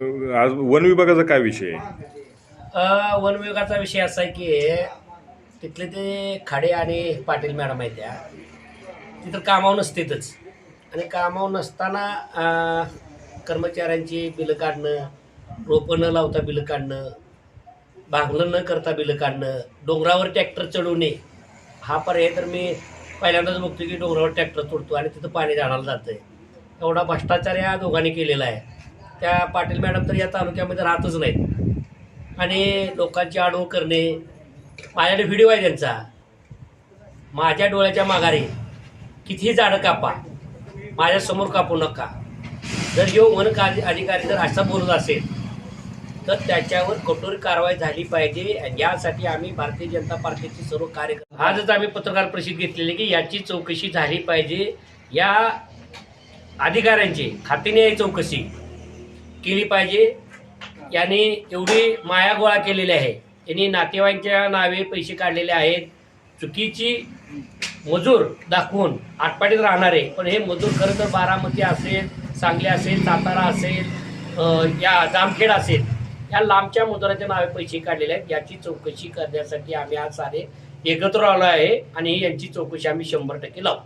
आज वन विभागाचा काय विषय आहे? अ, वन विभागाचा विषय असा आहे की तिथले ते खाडे आणि पाटील मॅडम आहेत त्या. तिथं कामावर नसतेतच. आणि कामावर नसताना अ, कर्मचाऱ्यांची बिलं काढणं रोपं न लावता बिलं काढणं भांगलं न करता बिलं काढणं डोंगरावर ट्रॅक्टर चढवणे हा पर्याय तर मी पहिल्यांदाच बघतो की डोंगरावर ट्रॅक्टर चढतो आणि तिथं पाणी जाणायला जातं आहे एवढा भ्रष्टाचार या दोघांनी केलेला आहे. त्या पाटील मॅडम तर या तालुक्यामध्ये राहतच नाहीत. आणि लोकांची आडव करणे माझ्याकडे व्हिडिओ आहे त्यांचा. माझ्या डोळ्याच्या माघारी कितीही झाडं कापा माझ्यासमोर कापू नका. जर यो वन कार्य अधिकारी जर असा बोलत असेल तर त्याच्यावर कठोर कारवाई झाली पाहिजे आणि यासाठी आम्ही भारतीय जनता पार्टीचे सर्व कार्यकर्ते आजच आम्ही पत्रकार परिषद घेतलेली की याची चौकशी झाली पाहिजे. या अधिकाऱ्यांची खात्रीने चौकशी. केली पाहिजे. यांनी एवढी माया गोळा केलेली आहे. यांनी नातेवाईकांच्या नावे पैसे काढलेले आहेत. चुकीची मजूर दाखवून आटपाडीत राहणारे पण हे मजूर खरं तर बारामती असेल सांगली असेल सातारा असेल या जामखेड असेल या लांबच्या मजुराच्या नावे पैसे काढलेले आहेत. याची चौकशी करण्यासाठी आम्ही आज सारे एकत्र आलो आहे आणि यांची चौकशी आम्ही शंभर टक्के लावू.